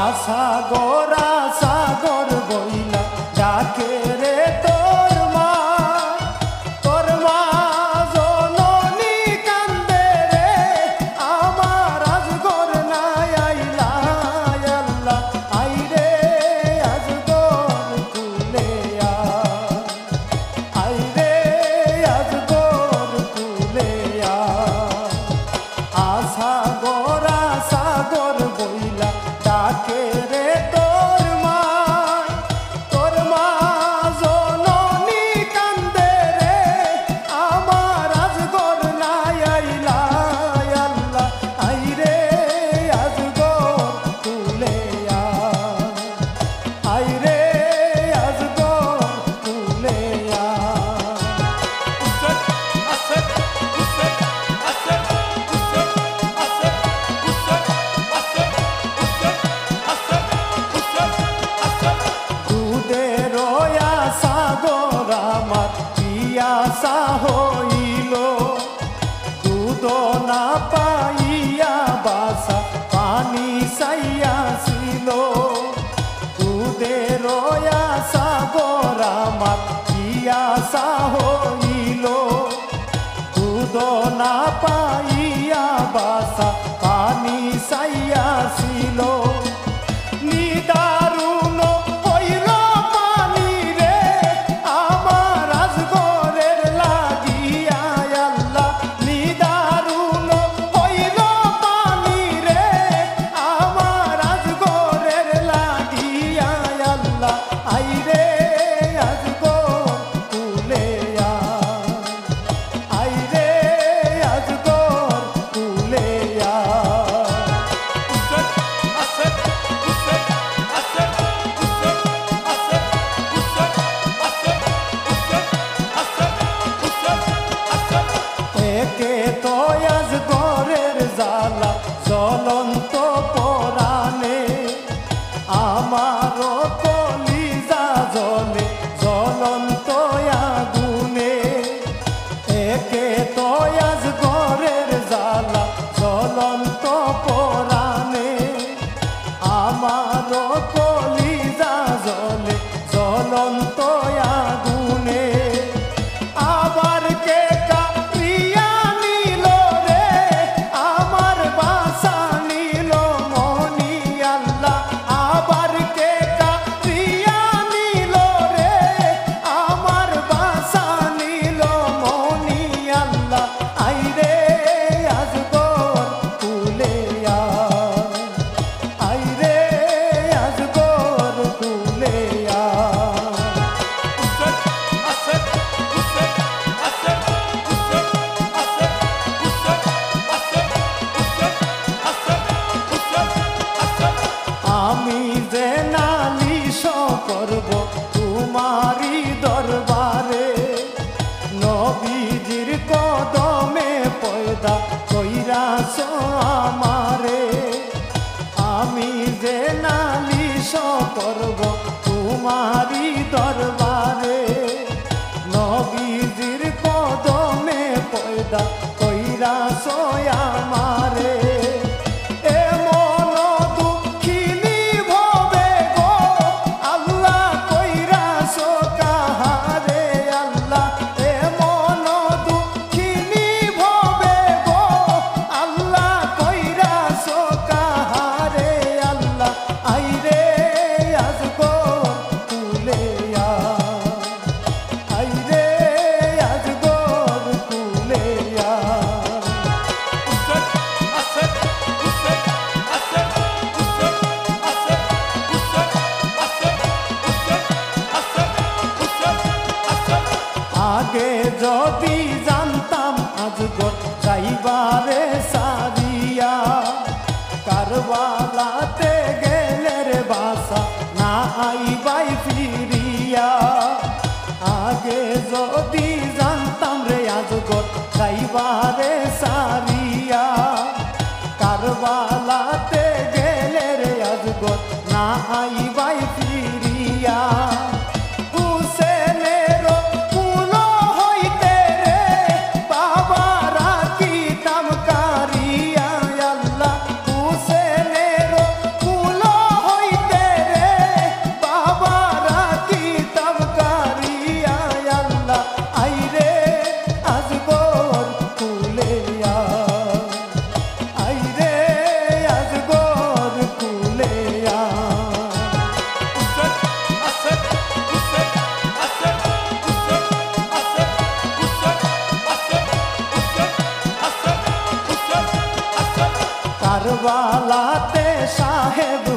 আশা গোরা না বাংলা চলন্ত করব তোমার যদি জানতাম আজ গত চাইবারে वाला ते साहेब